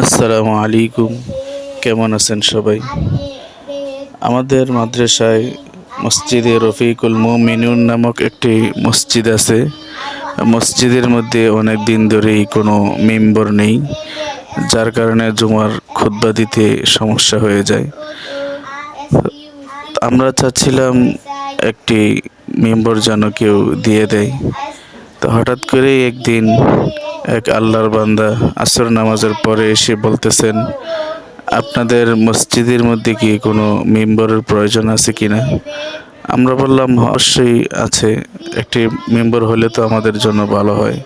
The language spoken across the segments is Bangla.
আসসালামু আলাইকুম। কেমন আছেন সবাই? আমাদের মাদ্রাসায় মসজিদে রফিকুল মুমিনুন নামক একটি মসজিদ আছে। মসজিদের মধ্যে অনেক দিন ধরেই কোনো মেম্বর নেই, যার কারণে জুমার খুতবা দিতে সমস্যা হয়ে যায়। আমরা চাচ্ছিলাম একটি মেম্বর যেন কেউ দিয়ে দেয়। তো হঠাৎ করেই একদিন এক আল্লাহর বান্দা আসর নামাজের পরে এসে বলতেছেন, আপনাদের মসজিদের মধ্যে কি কোনো মেম্বরের প্রয়োজন আছে কি না? আমরা বললাম, অবশ্যই আছে। একটি মেম্বার হলে তো আমাদের জন্য ভালো হয়।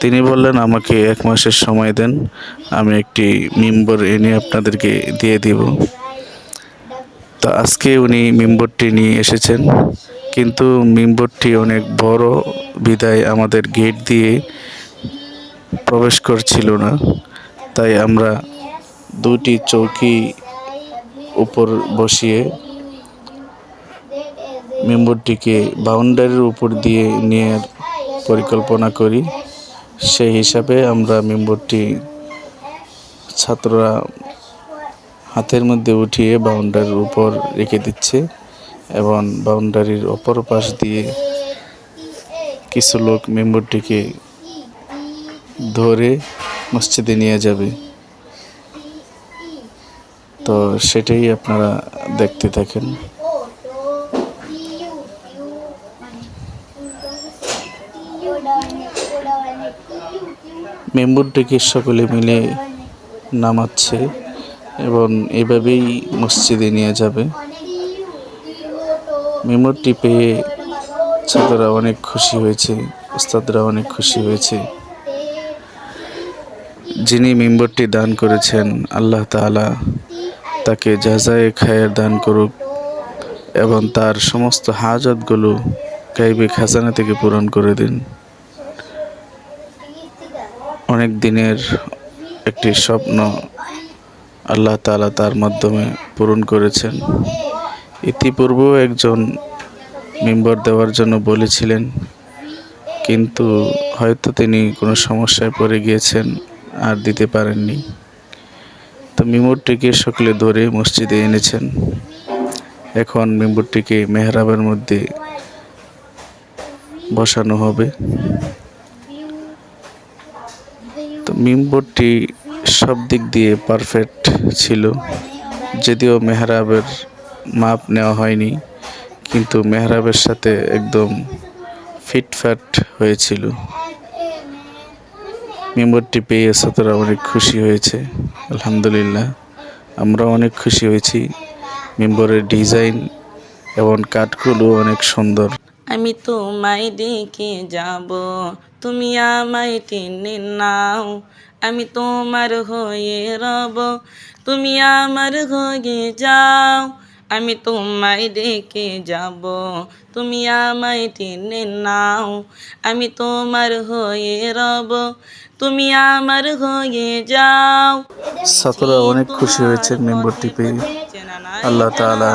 তিনি বললেন, আমাকে এক মাসের সময় দেন। আমি একটি মেম্বার এনে আপনাদেরকে দিয়ে দিব। তো আজকে উনি মেম্বরটি নিয়ে এসেছেন। কিন্তু মেম্বরটি অনেক বড় বিদায় আমাদের গেট দিয়ে প্রবেশ করছিল না। তাই আমরা দুটি চৌকি উপর বসিয়ে মেম্বরটিকে বাউন্ডারির উপর দিয়ে নিয়ে পরিকল্পনা করি। সেই হিসাবে আমরা মেম্বরটি ছাত্ররা হাতের মধ্যে উঠিয়ে বাউন্ডারির উপর রেখে দিচ্ছে এবং বাউন্ডারির অপর পাশ দিয়ে কিছু লোক মেম্বরটিকে ধরে মসজিদে নিয়ে যাবে। তো সেটাই আপনারা দেখতে থাকেন। মেম্বরটিকে সকলে মিলে নামাচ্ছে এবং এভাবেই মসজিদে নিয়ে যাবে। মেম্বরটি পেয়ে ছাত্ররা অনেক খুশি হয়েছে ওস্তাদরা অনেক খুশি হয়েছে। যিনি মেম্বরটি দান করেছেন, আল্লাহ তাআলা তাকে যাজায়ে খায়ের দান করুক এবং তার সমস্ত হাজতগুলো গাইবে খাজানা থেকে পূরণ করে দিন। অনেক দিনের একটি স্বপ্ন আল্লাহ তাআলা তার মাধ্যমে পূরণ করেছেন। ইতিপূর্বেও একজন মেম্বর দেওয়ার জন্য বলেছিলেন, কিন্তু হয়তো তিনি কোনো সমস্যায় পড়ে গিয়েছেন। আর দিতে পারেননি। তো মেম্বরটিকে সকলে ধরে মসজিদে এনেছেন। এখন মেম্বরটিকে মেহরাবের মধ্যে বসানো হবে। তো মেম্বরটি সব দিক দিয়ে পারফেক্ট ছিল। যদিও মেহরাবের মাপ নেওয়া হয়নি, কিন্তু মেহরাবের সাথে একদম ফিটফাট হয়েছিল। মেম্বরটি পেয়ে ছাত্ররা অনেক খুশি হয়েছে। আলহামদুলিল্লাহ আমরা অনেক খুশি হয়েছি। মেম্বরের ডিজাইন এবং কাঠগুলো অনেক সুন্দর। আমি তোমায় দেখে যাব, তুমি আমায় টেনে নাও। আমি তোমার হয়ে রব, তুমি আমার হয়ে যাও। আমি তোমায় ডেকে যাব। তুমি আমায় টেনে নাও। আমি তোমার হয়ে রব। তুমি আমার হয়ে যাও। ছাত্ররা অনেক খুশি হয়েছে মেম্বরটি পেয়ে আল্লাহ তাআলা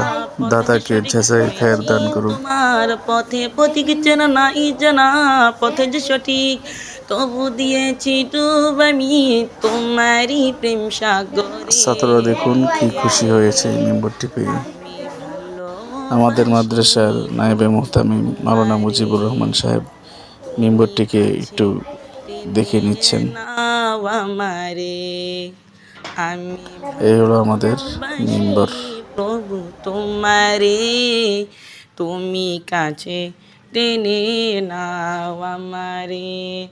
দাতাকে যাচাই খায়ের দান করুক। তোমার পথে পথিক চেনা নাই জানা পথে যে সঠিক তবু দিয়েছি ডুব আমি তোমারই প্রেম সাগর। ছাত্ররা দেখুন কি খুশি হয়েছে মেম্বরটি পেয়ে আমাদের মাদ্রাসার নায়েবে মোহতামিম মাওলানা মুজিবুর রহমান সাহেব মেম্বরটিকে একটু দেখে নিচ্ছেন। এই হলো আমাদের মেম্বর। প্রভু তোমারে তুমি কাছে টেনে নাও আমারে।